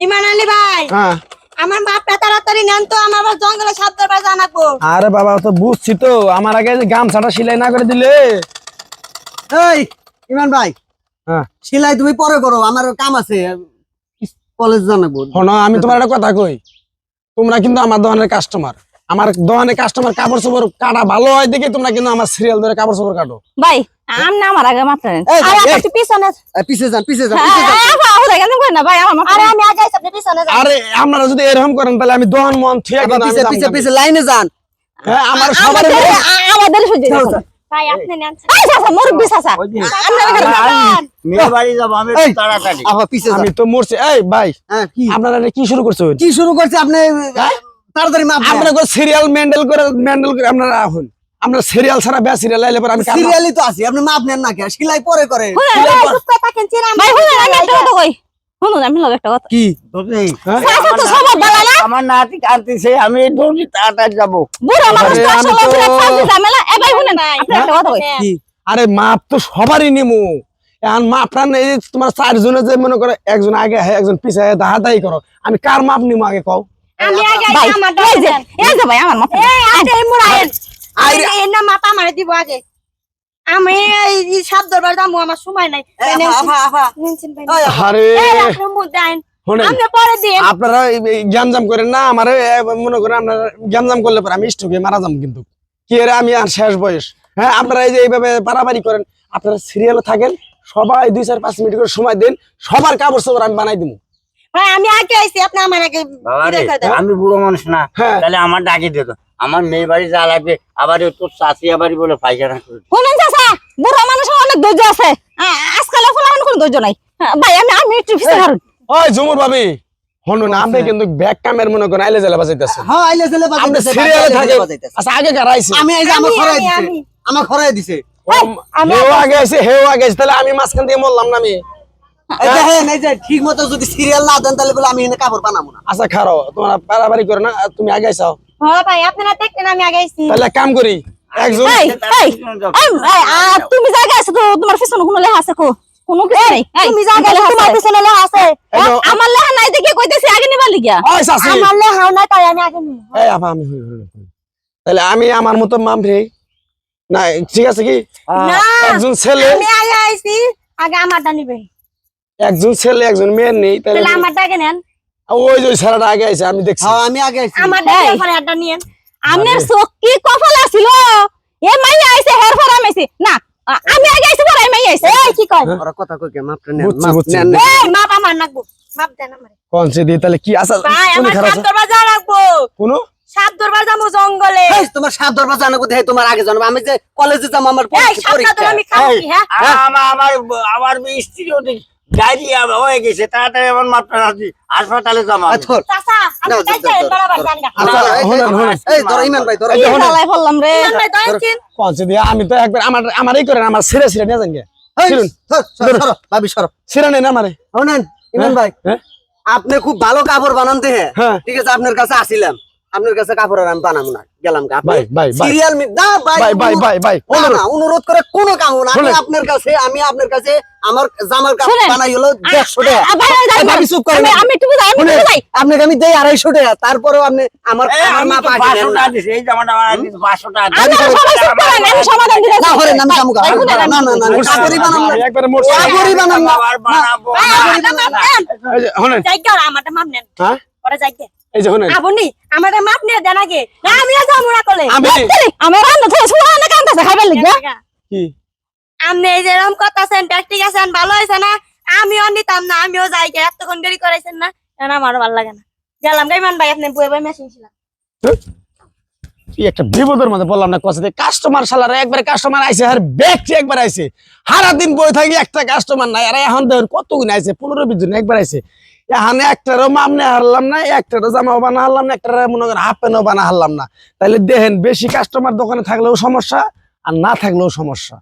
ইমান আলী ভাই। হ্যাঁ। আমার মাপটা তাড়াতাড়ি নেন তো আমার আবার জঙ্গলে সাপ ধরবার জানাব আরে বাবা তো বুঝছি তো। আমার আগে গামছাটা সেলাই না করে দিলে। এই ইমান ভাই। হ্যাঁ। সেলাই তুমি পরে করো আমার কাম আছে। কলেজ জানাব শোনো আমি তোমার একটা কথা কই। তোমরা কিন্তু আমার দোকানের কাস্টমার আমার দোকানের কাস্টমার কাপড় চোপড় কাটা ভালো হয় দেখে তোমরা কিন্তু আমার সিরিয়াল ধরে কাপড় চোপড় কাটো। ভাই আমার আগে মাপটা নেন। পিছনে। পিছে যান পিছে যান হ্যাঁ, পিছে যান আপা, ও দেখেন করেন না? ভাই আমার আরে আমি আগে আপনি পিছনে যান আরে আপনারা যদি এরকম করেন তাহলে আমি দোকান মন ঠিক আবার পিছে পিছে পিছে লাইনে যান। হ্যাঁ আমার সবার আমাদের আ- আমাদের সহ্য যাও, হচ্ছে না। যাও। ভাই আপনি নেন এই চাচা, মুরব্বি চাচা। আমরা এখানে নেন। মেয়ে বাড়ি যাব আমি তাড়াতাড়ি। আবার পিছে আমি তো মরছি। এই ভাই হ্যাঁ কি? আপনারা কি শুরু করছেন কি শুরু করছে আপনি? তাড়াতাড়ি মাপ আপনারা সিরিয়াল মেন্ডেল করে মেন্ডেল করে আপনারা এখন আমরা সিরিয়াল ছাড়া বেশ সিরিয়াল আইলে পরে আমি কার মাপ- সিরিয়ালি তো আছি আপনি মাপ নেন না কে সেলাই পরে করে। ভাই, আমি কই। শুনুন, আমি লগে একটা কথা। কি হ্যাঁ? তো না? আমার নাতি কাঁদতেছে আমি দৌড়ি তাড়াতাড়ি যাব বুড়ো মানুষ আরে, তো ঝামেলা। একটা কথা কই। কি আরে মাপ তো সবারই নিমু এখন মাপটা নেই যে তোমার চারজনে যে মনে করে একজন আগে হয় একজন পিছে হয় দাহাদাই করো আমি কার মাপ নিমু আগে কও আমি আগে আমার এই যে, এই যে ভাই, আমার মাপটা এই, এই। এই- এই না মাপা আমারে দিব আগে আমি এই আমার সময় নাই। আরে। আপনি পরে দিন। আপনারা গ্যামজাম করেন না আমার মনে করেন আপনারা গ্যামজাম করলে পরে আমি স্ট্রোকে মারা যাম কিন্তু। কি এর আমি আর শেষ বয়স। হ্যাঁ আপনারা এই যে এইভাবে পারাপারি করেন আপনারা সিরিয়ালে থাকেন সবাই দুই চার পাঁচ মিনিট করে সময় দেন সবার কাপড় চোপড় আমি বানাই দিব ভাই আমি আগে আইছি আপনি আমার আগে। আমি বুড়ো মানুষ না হ্যাঁ। তাহলে আমার ডাকি দিত আমার মেয়ে বাড়ি যা লাগবে আবার তোর চাষিয়া বাড়ি বলে পাইখানা করে বুড়ো মানুষের অনেক ধৈর্য আছে। আজকাল ফুলার কোনো ধৈর্য নাই। হ্যাঁ, ভাই, আমি আমি একটু পিছিয়ে হারুন। ওই জুমুর ভাবি হনুন আপনি কিন্তু ব্যাগ কামের মনে করেন আইলে জেলা বাজাইতেছেন হ্যাঁ আইলে আপনি বাজাইতেছে, সিরিয়ালে বাজাইতেছে, বাজাইতেছে। আচ্ছা আগে কার আইছে আমি এই যে আমার খরাই দিছে আমি। আমার খরাই দিছে হেও আগে আইছে হেও আগে আইছে তাহলে আমি মাঝখান দিয়ে বললাম না আমি এই দেখেন এই যে ঠিক মতো যদি সিরিয়াল না দেন তাহলে বলে আমি এনে কাপড় বানাবো না আচ্ছা খারো তোমার পারাবারি করে না তুমি আগে আইসাও হ্যাঁ ভাই আপনারা দেখতেন আমি আগে আইছি তাহলে কাম করি একজন তুমি জায়গা আছে তো তোমার পিছনে কোনো লেখা আছে কো? কোনো কিছু নেই। তুমি জায়গা তোমার পিছনে লেখা আছে। আমার লেখা নাই দেখে কইতেছি আগে লিগা। আমার লেখাও না তাই আমি আগে নিব। এই আপা আমি হই হই। তাহলে আমি আমার মতো মাম রে। না ঠিক আছে কি? একজন ছেলে আমি আগে আইছি আগে আমারটা নিবেন একজন ছেলে একজন মেয়ের নেই তাহলে আমারটা আগে নেন। ওই যে ওই ছেলেটা আগে আইছে আমি দেখছি। হ্যাঁ আমি আগে আইছি। আমারটা। পরে একটা নিয়েন। আমনের চোখ কি কপাল আছিল? এ মাইয়া আইছে হের ফরাম আইছে। না আমি আগে আইছি পরে মাইয়া আইছে। এই কি কয়? ওরা কথা কই কে? মাপ নেন মাপ। নেন। এই মাপ আমার নাকবো। মাপ দেন আমারে। কোন সে দিয়ে তাহলে কি আচ্ছা ভাই তুমি আমার খারাপ সাপ ধরবার যা রাখব। কোনো? সাপ ধরবার যাব জঙ্গলে। এই, তোমার সাপ দরবার জানাব দেখে তোমার আগে জানাব আমি যে কলেজে যাব আমার এই পরীক্ষা- আমি খাব হ্যাঁ? আমার আমার আমার স্ত্রী ডায়রিয়া হয়ে গেছে তাড়াতাড়ি আমার মাত্রা রাখছি হাসপাতালে জমা আয়, ধর। চাচা আমি তো একবার আমার আমারই করেন আমার সিরে সিরে নিয়ে যান গে। এই, শুনুন। ধর, সর, সরো, ভাবি সরো। সিরে নেই না আমারে ইমান ভাই হ্যাঁ? আপনি খুব ভালো কাপড় বানান হ্যাঁ। ঠিক আছে আপনার কাছে আসিলাম। আপনার কাছে কাপড় আর আমি বানাবো না। গেলাম। সিরিয়াল না ভাই ভাই ভাই অনুরোধ- ভাই ভাই না, অনুরোধ। করে কোনো কাম না। আমি আপনার কাছে আমি আপনার কাছে আমার জামার কাপড় বানাই হলো দেড়শো টাকা। ভাই, ভাই, এই ভাবি চুপ করেন। আমি- আমি একটু বুঝাই আমি একটু আপনাকে আমি দেই আড়াইশো টাকা তারপরেও আপনি আমার আমার মা পাঠিয়ে দেন 500 টাকা দিছি, এই জামাটা আমার 500 টাকা দিছি। আপনারা সবাই চুপ করেন আমি সমাধান দিতে না হরেন আমি কামু ভাই, না না না না, কাপড়ই বানাম একবারে মরছি। কাপড়ই বানাম না। বানাবো। ভাই, আমারটা মাপ নেন। হ্যাঁ পরে এই যে হনেন আবুনি আমারটা মাপ নিয়ে দেন আগে। না আমি যাব না আমি আমার রান্না থেকে শুরু না কান্দাছে খাইবার লিগা কি? আপনি এই যে এরকম কথা আছেন প্র্যাকটিক আছেন ভালো হয়েছে না? আমিও নিতাম না আমিও যাই গে এতক্ষণ দেরি করাইছেন না? আমারও ভালো লাগে না? গেলাম গাইমান ভাই আপনি বই মেশিন ছিলাম। একটা বিপদের মধ্যে বললাম না কথা কাস্টমার একবারে কাস্টমার আইছে আর ব্যক্তি একবার আইছে। সারাদিন বই থাকি একটা কাস্টমার নাই আর এখন দেখুন কত গুণ আইছে পনেরো বিশ জন একবার আইছে। এখানে একটারও মামনে হারলাম না, একটারও জামাও বানা হারলাম না একটার মনে করেন হাফ প্যান্টও বানা হারলাম না। তাহলে দেখেন, বেশি কাস্টমার দোকানে থাকলেও সমস্যা, আর না থাকলেও সমস্যা।